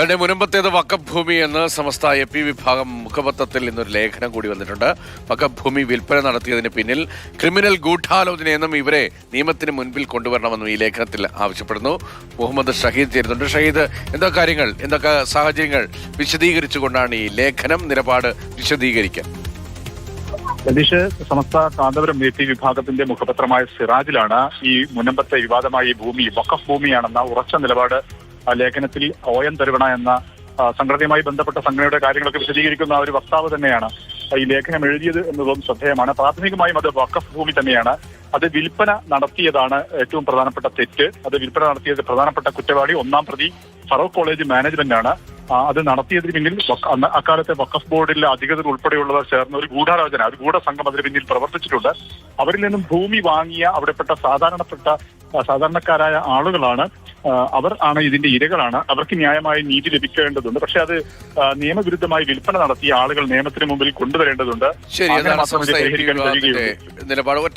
അതിന്റെ മുൻപത്തേത് വക്കഭൂമി എന്ന് സമസ്ത A P വിഭാഗം മുഖപത്രത്തിൽ ഇന്നൊരു ലേഖനം കൂടി വന്നിട്ടുണ്ട്. വക്കഭൂമി വിൽപ്പന നടത്തിയതിന് പിന്നിൽ ക്രിമിനൽ ഗൂഢാലോചനയെന്നും ഇവരെ നിയമത്തിന് മുൻപിൽ കൊണ്ടുവരണമെന്നും ഈ ലേഖനത്തിൽ ആവശ്യപ്പെടുന്നു. മുഹമ്മദ് ഷഹീദ് ചേരുന്നുണ്ട്. ഷഹീദ് എന്തൊക്കെ കാര്യങ്ങൾ? എന്തൊക്കെ സാഹചര്യങ്ങൾ വിശദീകരിച്ചുകൊണ്ടാണ് ഈ ലേഖനം നിലപാട് വിശദീകരിക്കാൻ രതീഷ് സമസ്ത കാന്തപുരം എ പി വിഭാഗത്തിന്റെ മുഖപത്രമായ സിറാജിലാണ് ഈ മുനമ്പത്തെ വിവാദമായ ഭൂമി വക്കഫ് ഭൂമിയാണെന്ന ഉറച്ച നിലപാട് ലേഖനത്തിൽ ഒ എൻ തരുവണ എന്ന സംഘടനയുമായി ബന്ധപ്പെട്ട സംഘടനയുടെ കാര്യങ്ങളൊക്കെ വിശദീകരിക്കുന്ന ഒരു വക്താവ് തന്നെയാണ് ഈ ലേഖനം എഴുതിയത് എന്നതും ശ്രദ്ധേയമാണ്. പ്രാഥമികമായും അത് വക്കഫ് ഭൂമി തന്നെയാണ്. അത് വിൽപ്പന നടത്തിയതാണ് ഏറ്റവും പ്രധാനപ്പെട്ട തെറ്റ്. അത് വിൽപ്പന നടത്തിയത് പ്രധാനപ്പെട്ട കുറ്റവാളി ഒന്നാം പ്രതി ഫറൂഖ് കോളേജ് മാനേജ്മെന്റ് ആണ്. അത് നടത്തിയതിന് പിന്നിൽ അക്കാലത്തെ വഖഫ് ബോർഡിലെ അധികൃതർ ഉൾപ്പെടെയുള്ളവർ ചേർന്ന ഒരു ഗൂഢാലോചന ഒരു ഗൂഢസംഘം അതിന് പിന്നിൽ പ്രവർത്തിച്ചിട്ടുണ്ട്. അവരിൽ നിന്നും ഭൂമി വാങ്ങിയ അവിടെപ്പെട്ട സാധാരണപ്പെട്ട സാധാരണക്കാരായ ആളുകളാണ് അവർ ആണ് ഇതിന്റെ ഇരകളാണ്. അവർക്ക് ന്യായമായ നീതി ലഭിക്കേണ്ടതുണ്ട്. പക്ഷെ അത് നിയമവിരുദ്ധമായി വിൽപ്പന നടത്തിയ ആളുകൾ നിയമത്തിന് മുമ്പിൽ കൊണ്ടുവരേണ്ടതുണ്ട്. ശരി അതാണ് നിലപാട്. ഒറ്റ